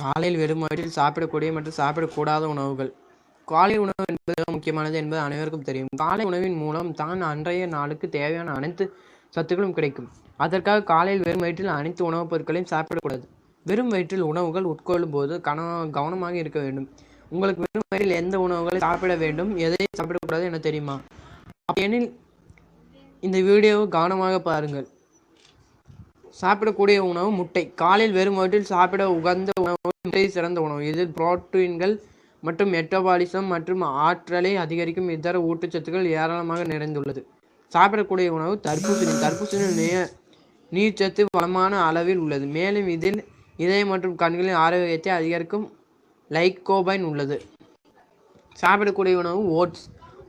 காலையில் வெறும் வயிற்றில் சாப்பிடக்கூடிய மற்றும் சாப்பிடக்கூடாத உணவுகள். காலை உணவு என்பது முக்கியமானது என்பது அனைவருக்கும் தெரியும். காலை உணவின் மூலம் தான் அன்றைய நாளுக்கு தேவையான அனைத்து சத்துக்களும் கிடைக்கும். அதற்காக காலையில் வெறும் வயிற்றில் அனைத்து உணவுப் பொருட்களையும் சாப்பிடக்கூடாது. வெறும் வயிற்றில் உணவுகள் உட்கொள்ளும் போது கன கவனமாக இருக்க வேண்டும். உங்களுக்கு வெறும் வயிற்றில் எந்த உணவுகளை சாப்பிட வேண்டும் எதையும் சாப்பிடக்கூடாது என தெரியுமா? எனில் இந்த வீடியோவை கவனமாக பாருங்கள். சாப்பிடக்கூடிய உணவு முட்டை. காலையில் வெறும் வயிற்றில் சாப்பிட உகந்த உணவு முட்டை சிறந்த உணவு. இதில் புரோட்டீன்கள் மற்றும் மெட்டபாலிசம் மற்றும் ஆற்றலை அதிகரிக்கும் இதர ஊட்டச்சத்துக்கள் ஏராளமாக நிறைந்துள்ளது. சாப்பிடக்கூடிய உணவு தர்பூசணி. தர்பூசணி நே நீர்ச்சத்து வளமான அளவில் உள்ளது. மேலும் இதில் இதயம் மற்றும் கண்களின் ஆரோக்கியத்தை அதிகரிக்கும் லைக்கோபைன் உள்ளது. சாப்பிடக்கூடிய உணவு ஓட்ஸ்.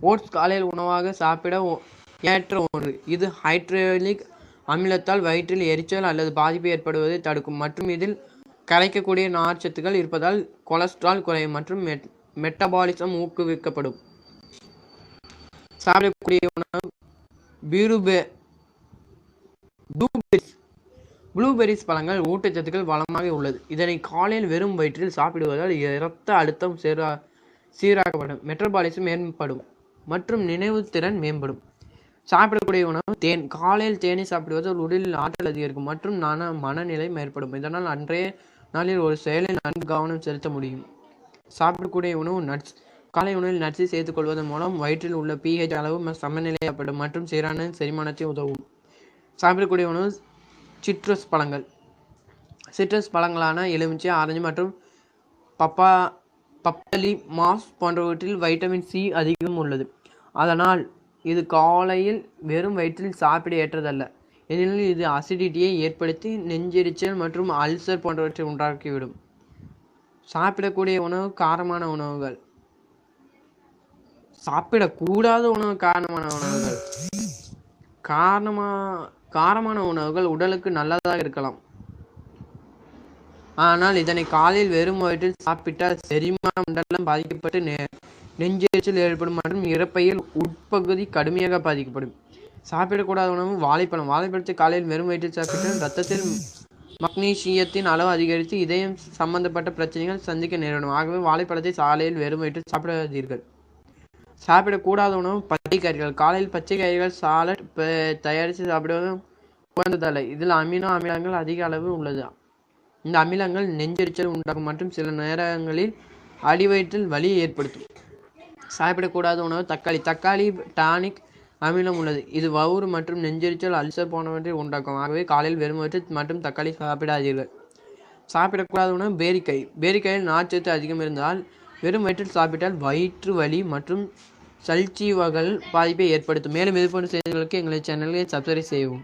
ஓட்ஸ் காலையில் உணவாக சாப்பிட ஏற்ற ஒன்று. இது ஹைட்ரோலிக் அமிலத்தால் வயிற்றில் எரிச்சல் அல்லது பாதிப்பு ஏற்படுவதை தடுக்கும். மற்றும் இதில் கரைக்கக்கூடிய நார்ச்சத்துக்கள் இருப்பதால் கொலஸ்ட்ரால் குறையும் மற்றும் மெட் மெட்டபாலிசம் ஊக்குவிக்கப்படும். சாப்பிடக்கூடிய உணவு பீருபே ப்ளூபெரிஸ் ப்ளூபெரிஸ் பழங்கள் ஊட்டச்சத்துக்கள் வளமாக உள்ளது. இதனை காலையில் வெறும் வயிற்றில் சாப்பிடுவதால் இரத்த அழுத்தம் சீரா சீராக்கப்படும். மெட்ரபாலிசம் மேம்படும் மற்றும் நினைவுத்திறன் மேம்படும். சாப்பிடக்கூடிய உணவு தேன். காலையில் தேனை சாப்பிடுவதால் உடலில் ஆற்றல் அதிகரிக்கும் மற்றும் நான மனநிலை மேற்படும். இதனால் அன்றைய நாளில் ஒரு செயலில் நன்கு கவனம் செலுத்த முடியும். சாப்பிடக்கூடிய உணவு நட்ஸ் காலை உணவில் நட்ஸை சேர்த்துக் கொள்வதன் மூலம் வயிற்றில் உள்ள பிஹெச் அளவு ம- சமநிலையப்படும் மற்றும் சீரான செரிமானத்தை உதவும். சாப்பிடக்கூடிய உணவு சிட்ரஸ் பழங்கள். சிட்ரஸ் பழங்களான எலுமிச்சை ஆரஞ்சு மற்றும் பப்பா பப்பலி மாஸ் போன்றவற்றில் வைட்டமின் சி அதிகம் உள்ளது. அதனால் இது காலையில் வெறும் வயிற்றில் சாப்பிட ஏற்றதல்ல. ஏனெனில் இது அசிடிட்டியை ஏற்படுத்தி நெஞ்செரிச்சல் மற்றும் அல்சர் போன்றவற்றை உண்டாக்கிவிடும். சாப்பிடக்கூடிய உணவு காரமான உணவுகள். சாப்பிடக்கூடாத உணவு காரணமான உணவுகள். காரணமா காரமான உணவுகள் உடலுக்கு நல்லதாக இருக்கலாம். ஆனால் இதனை காலையில் வெறும் வயிற்றில் சாப்பிட்டால் செரிமான மண்டலம் பாதிக்கப்பட்டு நே நெஞ்செரிச்சல் ஏற்படும் மற்றும் இறப்பையில் உட்பகுதி கடுமையாக பாதிக்கப்படும். சாப்பிடக்கூடாத உணவு வாழைப்பழம். வாழைப்பழத்தை காலையில் வெறும் வயிற்றில் சாப்பிட்டால் ரத்தத்தில் மக்னீசியத்தின் அளவு அதிகரித்து இதயம் சம்பந்தப்பட்ட பிரச்சனைகள் சந்திக்க நேரிடும். ஆகவே வாழைப்பழத்தை சாலையில் வெறும் வயிற்றில் சாப்பிடாதீர்கள். சாப்பிடக்கூடாத உணவு பச்சை காய்கறிகள் காலையில் பச்சை காய்கறிகள் சாலட் தயாரித்து சாப்பிடுவதும் உகந்ததல்ல. இதில் அமினோ அமிலங்கள் அதிக அளவு உள்ளது. இந்த அமிலங்கள் நெஞ்செரிச்சல் உண்டாகும் மற்றும் சில நேரங்களில் அடிவயிற்றில் வலியை ஏற்படுத்தும். சாப்பிடக்கூடாத உணவு தக்காளி. தக்காளி டானிக் அமிலம் உள்ளது. இது வவுறு மற்றும் நெஞ்செரிச்சல் அல்சர் போன்றவற்றை உண்டாக்கும். ஆகவே காலையில் வெறும் வயிற்றில் மற்றும் தக்காளி சாப்பிடாதீர்கள். சாப்பிடக்கூடாத உணவு பேரிக்காய் பேரிக்காயில் நார்ச்சத்து அதிகம் இருந்தால் வெறும் வயிற்றில் சாப்பிட்டால் வயிற்று வலி மற்றும் சல்ச்சிவகல் பாதிப்பை ஏற்படுத்தும். மேலும் இது போன்ற செய்திகளுக்கு எங்களை சேனலை சப்ஸ்கிரைப் செய்யவும்.